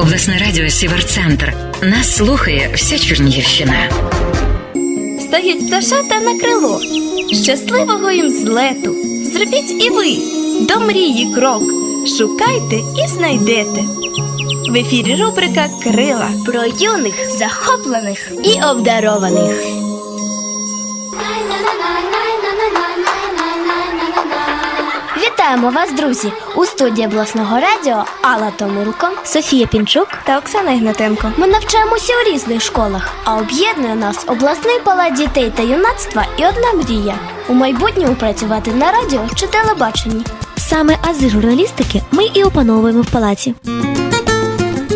Обласне радіо Сіверцентр. Нас слухає вся Чернігівщина. Стають пташата на крило. Щасливого їм злету. Зробіть і ви до мрії крок. Шукайте і знайдете. В ефірі рубрика Крила про юних, захоплених і обдарованих. Вітаємо вас, друзі! У студії обласного радіо Алла Томилко, Софія Пінчук. Та Оксана Ігнатенко. Ми навчаємося у різних школах, а об'єднує нас обласний палац дітей та юнацтва і одна мрія у майбутньому працювати на радіо чи телебаченні. Саме ази журналістики ми і опановуємо в палаці.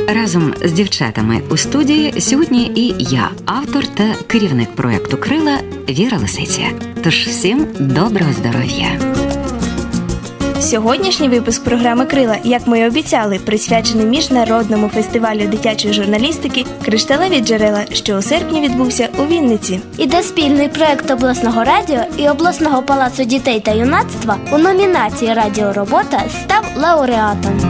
Разом з дівчатами у студії сьогодні і я, автор та керівник проекту Крила Віра Лисиця. Тож всім доброго здоров'я! Сьогоднішній випуск програми Крила, як ми і обіцяли, присвячений міжнародному фестивалю дитячої журналістики Кришталеві джерела, що у серпні відбувся у Вінниці. Іде спільний проект обласного радіо і обласного палацу дітей та юнацтва у номінації Радіоробота став лауреатом.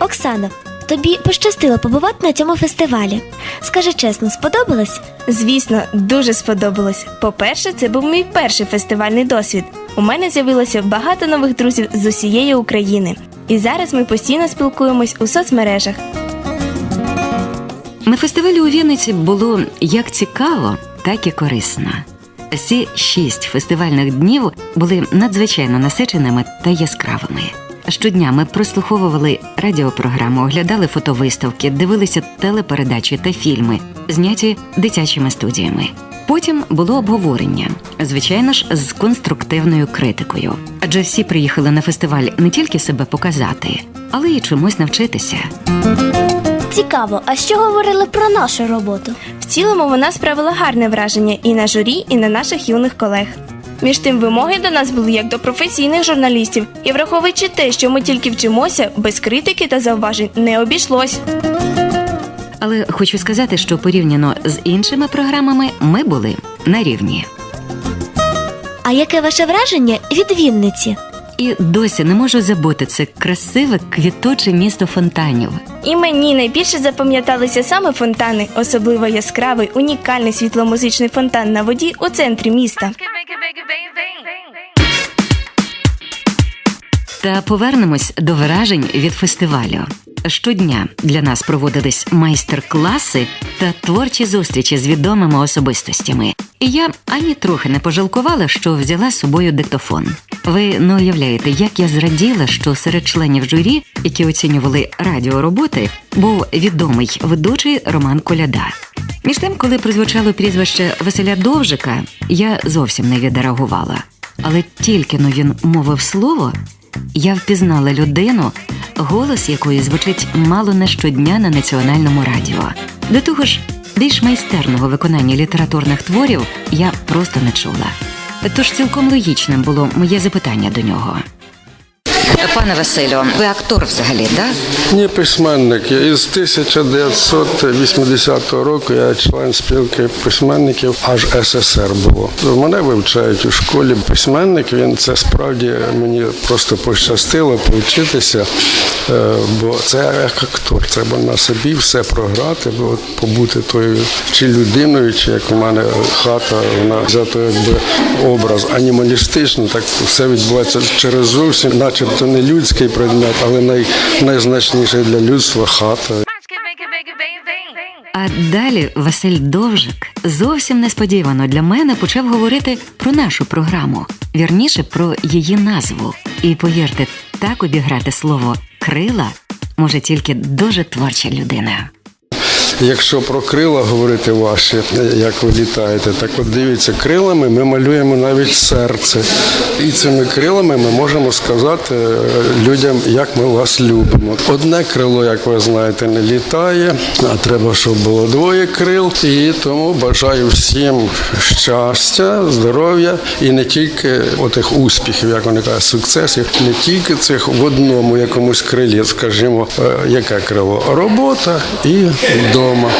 Оксана, тобі пощастило побувати на цьому фестивалі. Скажи чесно, сподобалось? Звісно, дуже сподобалось. По-перше, це був мій перший фестивальний досвід. У мене з'явилося багато нових друзів з усієї України. І зараз ми постійно спілкуємось у соцмережах. На фестивалі у Вінниці було як цікаво, так і корисно. Всі шість фестивальних днів були надзвичайно насиченими та яскравими. Щодня ми прослуховували радіопрограму, оглядали фотовиставки, дивилися телепередачі та фільми, зняті дитячими студіями. Потім було обговорення, звичайно ж, з конструктивною критикою. Адже всі приїхали на фестиваль не тільки себе показати, але й чомусь навчитися. Цікаво, а що говорили про нашу роботу? В цілому вона справила гарне враження і на журі, і на наших юних колег. Між тим, вимоги до нас були як до професійних журналістів, і враховуючи те, що ми тільки вчимося, без критики та зауважень не обійшлось. Але хочу сказати, що порівняно з іншими програмами ми були на рівні. А яке ваше враження від Вінниці? І досі не можу забути це красиве квіточе місто фонтанів. І мені найбільше запам'яталися саме фонтани, особливо яскравий, унікальний світломузичний фонтан на воді у центрі міста. Та повернемось до вражень від фестивалю. Щодня для нас проводились майстер-класи та творчі зустрічі з відомими особистостями. І я ані трохи не пожалкувала, що взяла з собою диктофон. Ви не уявляєте, як я зраділа, що серед членів журі, які оцінювали радіороботи, був відомий ведучий Роман Коляда. Між тим, коли прозвучало прізвище Василя Довжика, я зовсім не відреагувала. Але тільки но він мовив слово, я впізнала людину, голос якої звучить мало не щодня на національному радіо. До того ж, більш майстерного виконання літературних творів я просто не чула. Тож цілком логічним було моє запитання до нього. Пане Василю, ви актор взагалі, так? Ні, письменник. Із 1980 року я член спілки письменників аж СССР було. Мене вивчають у школі. Письменник він це справді мені просто пощастило повчитися, е, бо це як актор. Треба на собі все програти, бо побути тою чи людиною, чи як у мене хата, вона взята якби образ анімалістичний, так все відбувається через зовсім, начебто не людський предмет, але най, найзначніший для людства хата. А далі Василь Довжик зовсім несподівано для мене почав говорити про нашу програму, вірніше про її назву. І повірте, так обіграти слово крила може тільки дуже творча людина. Якщо про крила говорити ваші, як ви літаєте, так от дивіться, крилами ми малюємо навіть серце. І цими крилами ми можемо сказати е, людям, як ми вас любимо. Одне крило, як ви знаєте, не літає, а треба, щоб було двоє крил. І тому бажаю всім щастя, здоров'я і не тільки отих успіхів, як вони кажуть, сукцесів, не тільки цих в одному якомусь крилі, скажімо, е, яке крило робота і до вдома,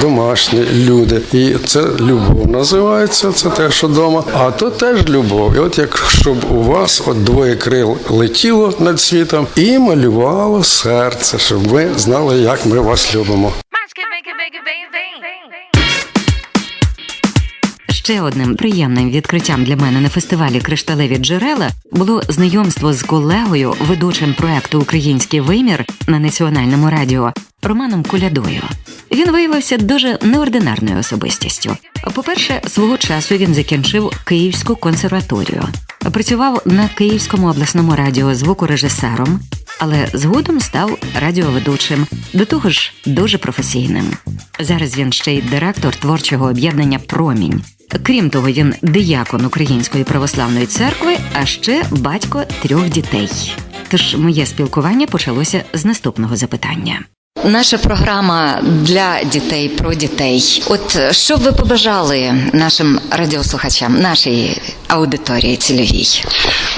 домашні люди. І це любов називається, це те, що вдома. А то теж любов. І от якщо б у вас от двоє крил летіло над світом і малювало серце, щоб ви знали, як ми вас любимо. Ще одним приємним відкриттям для мене на фестивалі Кришталеві джерела було знайомство з колегою, ведучим проекту Український вимір на національному радіо Романом Кулядою. Він виявився дуже неординарною особистістю. По-перше, свого часу він закінчив Київську консерваторію, працював на Київському обласному радіо звукорежисером, але згодом став радіоведучим, до того ж дуже професійним. Зараз він ще й директор творчого об'єднання Промінь. Крім того, він диякон Української православної церкви, а ще батько трьох дітей. Тож моє спілкування почалося з наступного запитання. Наша програма для дітей про дітей. От що ви побажали нашим радіослухачам, нашій аудиторії цільовій?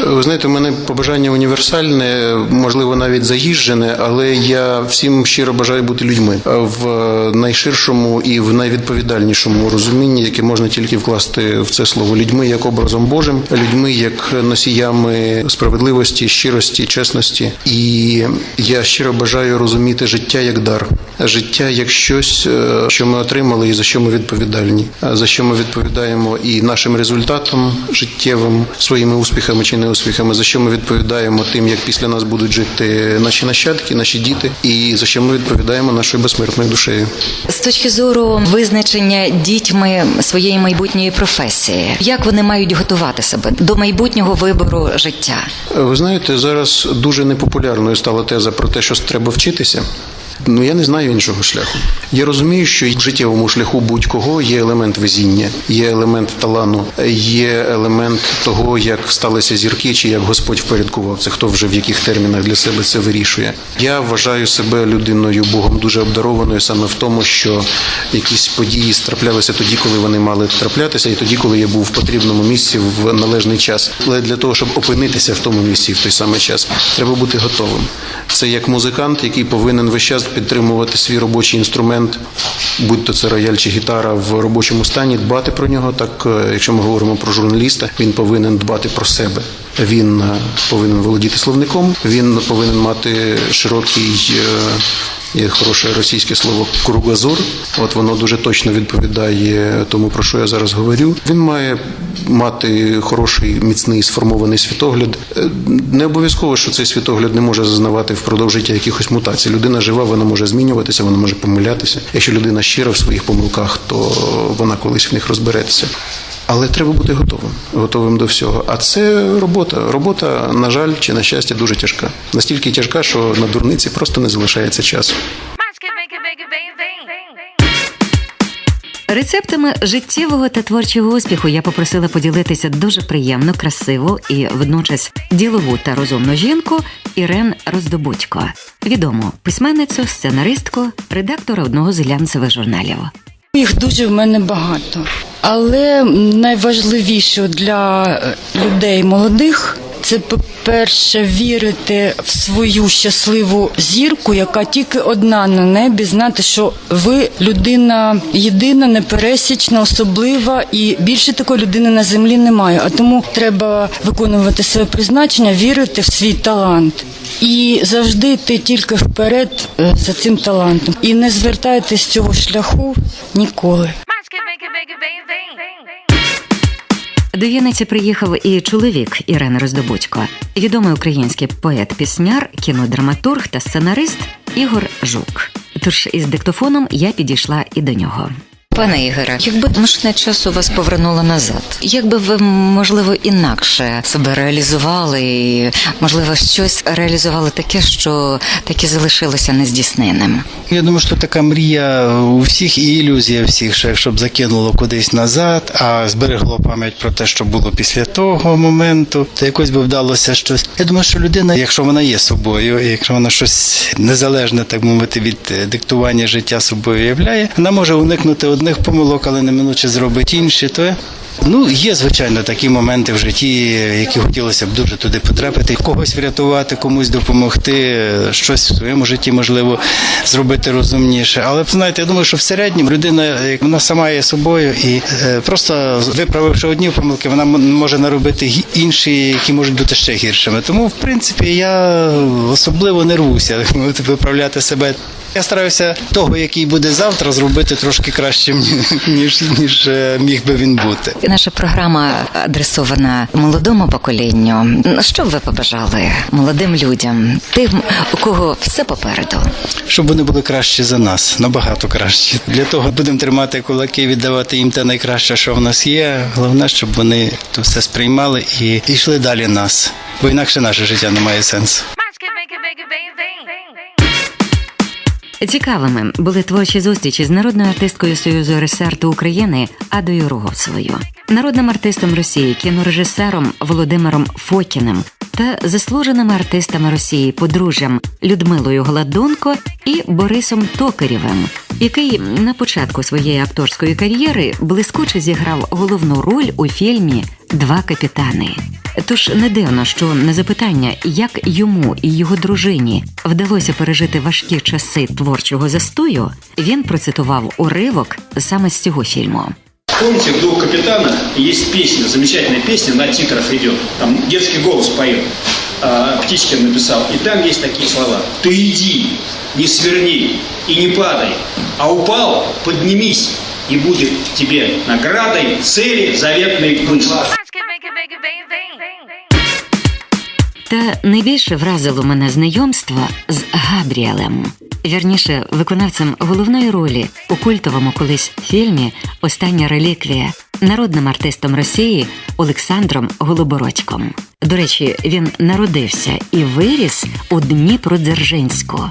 Ви знаєте, у мене побажання універсальне, можливо, навіть заїжджене, але я всім щиро бажаю бути людьми в найширшому і в найвідповідальнішому розумінні, яке можна тільки вкласти в це слово людьми як образом Божим, людьми як носіями справедливості, щирості, чесності. І я щиро бажаю розуміти життя як дар, життя як щось, е, що ми отримали, і за що ми відповідальні, за що ми відповідаємо і нашим результатом життєвим, своїми успіхами чи неуспіхами, за що ми відповідаємо тим, як після нас будуть жити наші нащадки, наші діти, і за що ми відповідаємо нашою безсмертною душею. З точки зору визначення дітьми своєї майбутньої професії, як вони мають готувати себе до майбутнього вибору життя? Ви знаєте, зараз дуже непопулярною стала теза про те, що треба вчитися. Ну я не знаю іншого шляху. Я розумію, що в життєвому шляху будь-кого є елемент везіння, є елемент талану, є елемент того, як сталися зірки, чи як Господь впорядкував це, хто вже в яких термінах для себе це вирішує. Я вважаю себе людиною Богом дуже обдарованою саме в тому, що якісь події траплялися тоді, коли вони мали траплятися, і тоді, коли я був в потрібному місці в належний час. Але для того, щоб опинитися в тому місці в той самий час, треба бути готовим. Це як музикант, який повинен весь час підтримувати свій робочий інструмент, будь то це рояль чи гітара в робочому стані, дбати про нього. Так, е, якщо ми говоримо про журналіста, він повинен дбати про себе. Він е, повинен володіти словником, він повинен мати широкий. е, хороше російське слово кругозор. От воно дуже точно відповідає тому, про що я зараз говорю. Він має мати хороший, міцний сформований світогляд. Е, Не обов'язково, що цей світогляд не може зазнавати впродовж життя якихось мутацій. Людина жива, вона може змінюватися, вона може помилятися. Якщо людина щира в своїх помилках, то вона колись в них розбереться. Але треба бути готовим, готовим до всього. А це робота. Робота, на жаль, чи на щастя, дуже тяжка. Настільки тяжка, що на дурниці просто не залишається часу. Рецептами життєвого та творчого успіху я попросила поділитися дуже приємно, красиву і водночас ділову та розумну жінку Ірен Роздобудько, відому письменницю, сценаристку, редактора одного з глянцевих журналів. Їх дуже в мене багато. Але найважливіше для людей молодих це, по-перше, вірити в свою щасливу зірку, яка тільки одна на небі, знати, що ви людина єдина, непересічна, особлива, і більше такої людини на землі немає. А тому треба виконувати своє призначення, вірити в свій талант. І завжди йти тільки вперед е, за цим талантом. І не звертайтесь з цього шляху ніколи. До Вінниці приїхав і чоловік Ірени Роздобудько, відомий український поет-пісняр, кінодраматург та сценарист Ігор Жук. Тож із диктофоном я підійшла і до нього. Пане Ігоре, якби машина часу вас повернула назад, як би ви можливо інакше себе реалізували, і можливо щось реалізували таке, що таки залишилося нездійсненним? Я думаю, що така мрія у всіх і ілюзія всіх, що якщо б закинуло кудись назад, а зберегло пам'ять про те, що було після того моменту, то якось би вдалося щось. Я думаю, що людина, якщо вона є собою, якщо вона щось незалежне, так мовити, від е, диктування життя собою являє, вона може уникнути одних помилок, але неминуче зробить інші, то Ну, є, звичайно, такі моменти в житті, які хотілося б дуже туди потрапити, когось врятувати, комусь допомогти, щось в своєму житті можливо зробити розумніше. Але знаєте, я думаю, що в середньому людина як вона сама є собою, і е, просто виправивши одні помилки, вона може наробити інші, які можуть бути ще гіршими. Тому, в принципі, я особливо не рвуся виправляти себе. Я стараюся того, який буде завтра, зробити трошки кращим, ніж, ніж е, міг би він бути. Наша програма адресована молодому поколінню. Що б ви побажали молодим людям, тим, у кого все попереду? щоб вони були кращі за нас, набагато кращі. Для того будемо тримати кулаки, віддавати їм те найкраще, що в нас є. Головне, щоб вони то все сприймали і йшли далі нас, бо інакше наше життя не має сенсу. Цікавими були творчі зустрічі з народною артисткою Союзу РСР України Адою Роговцевою, народним артистом Росії, кінорежисером Володимиром Фокіним та заслуженими артистами Росії подружжям Людмилою Гладунко і Борисом Токарєвим, який на початку своєї акторської кар'єри блискуче зіграв головну роль у фільмі Два капітани. Тож не дивно, що на запитання, як йому і його дружині вдалося пережити важкі часи творчого застою, він процитував уривок саме з цього фільму. Помните, в «Двух капитанах» есть песня, замечательная песня, на титрах идет. Там детский голос поет. А, Птичкин написал. И там есть такие слова. Ты иди, не сверни и не падай, а упал, поднимись, и будет тебе наградой цели заветной мысли. Та найбільше вразило мене знайомство з Габріелем, вірніше, виконавцем головної ролі у культовому колись фільмі Остання реліквія народним артистом Росії Олександром Голобородьком. До речі, він народився і виріс у Дніпродзержинську.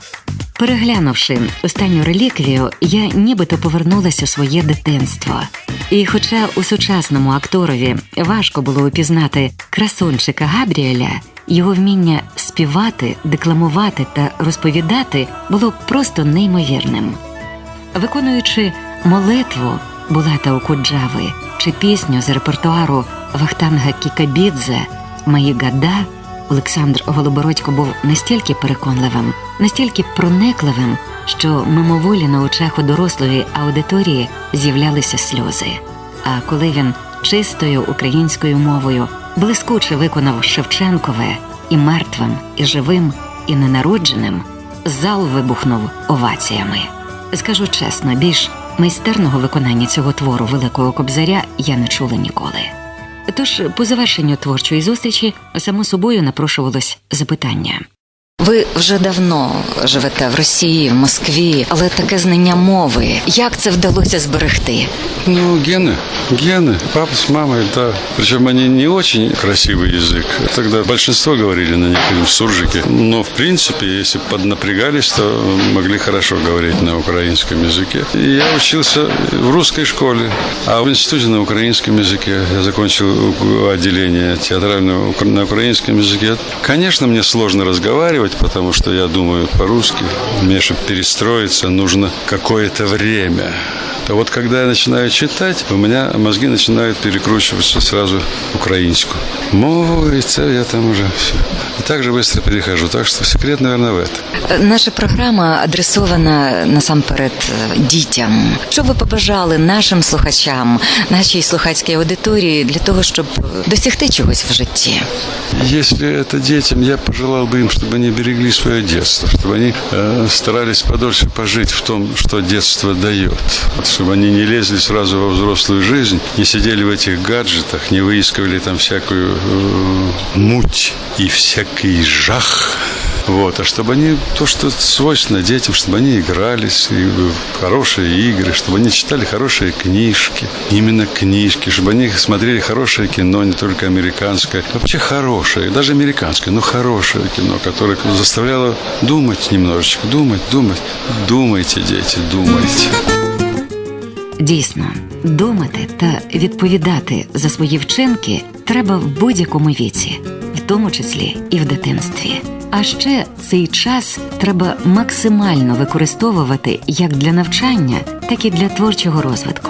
Переглянувши останню реліквію, я нібито повернулася у своє дитинство. І хоча у сучасному акторові важко було упізнати красунчика Габріеля, його вміння співати, декламувати та розповідати було просто неймовірним. Виконуючи молитву Булата Окуджави чи пісню з репертуару Вахтанга Кікабідзе Мої Олександр Голобородько був настільки переконливим, настільки проникливим, що мимоволі на очах у дорослої аудиторії з'являлися сльози. А коли він чистою українською мовою блискуче виконав Шевченкове і мертвим, і живим, і ненародженим, зал вибухнув оваціями. Скажу чесно, більш майстерного виконання цього твору Великого Кобзаря я не чула ніколи. Тож по завершенню творчої зустрічі само собою напрошувалось запитання. Ви вже давно живете в Росії, в Москві, але таке знання мови. Як це вдалося зберегти? Ну, гены. Гены. Папа с мамой, да. Причем они не очень красивый язык. Тогда большинство говорили на некотором суржике. Но, в принципе, если поднапрягались, то могли хорошо говорить на украинском языке. И я учился в русской школе, а в институте на украинском языке. Я закончил отделение театрального на украинском языке. Конечно, мне сложно разговаривать, потому что я думаю по-русски. Мне, чтобы перестроиться, нужно какое-то время. А вот когда я начинаю читать, у меня мозги начинают перекручиваться сразу українську мову, и це я там уже все. И так же быстро перехожу. Так что секрет, наверное, в этом. Наша програма адресована насамперед е, дітям. Що ви побажали нашим слухачам, нашій слухацькій аудиторії для того, щоб досягти чогось в житті? Если это детям, я пожелал бы им, чтобы они берегли свое детство, чтобы они э, старались подольше пожить в том, что детство дает. Вот, чтобы они не лезли сразу во взрослую жизнь, не сидели в этих гаджетах, не выискивали там всякую э, муть и всякий жах. Вот, а чтобы они, то, что свойственно детям, чтобы они игрались и в хорошие игры, чтобы они читали хорошие книжки, именно книжки, чтобы они смотрели хорошее кино, не только американское, вообще хорошее, даже американское, но хорошее кино, которое заставляло думать немножечко, думать, думать. Думайте, дети, думайте. Дійсно, думати та відповідати за свої вчинки треба в будь-якому віці, в тому числі і в дитинстві. А ще цей час треба максимально використовувати як для навчання, так і для творчого розвитку.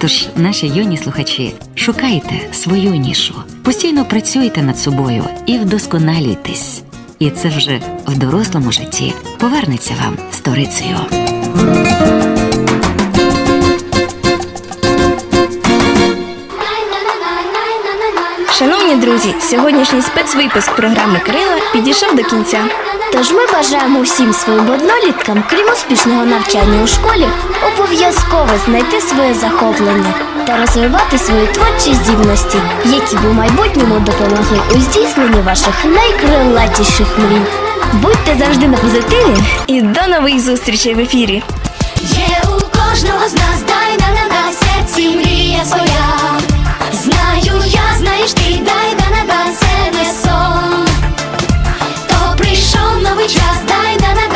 Тож, наші юні слухачі, шукайте свою нішу, постійно працюйте над собою і вдосконалюйтесь. І це вже в дорослому житті повернеться вам сторицею. Шановні друзі, сьогоднішній спецвипуск програми Крила підійшов до кінця. Тож ми бажаємо всім своїм одноліткам, крім успішного навчання у школі, обов'язково знайти своє захоплення та розвивати свої творчі здібності, які б у майбутньому допомогли у здійсненні ваших найкрилатіших мрій. Будьте завжди на позитиві і до нових зустрічей в ефірі. Є у кожного з нас дай на на серці мрія своя я знаєш ти дай да на да це не сон. То прийшов новий час, дай да на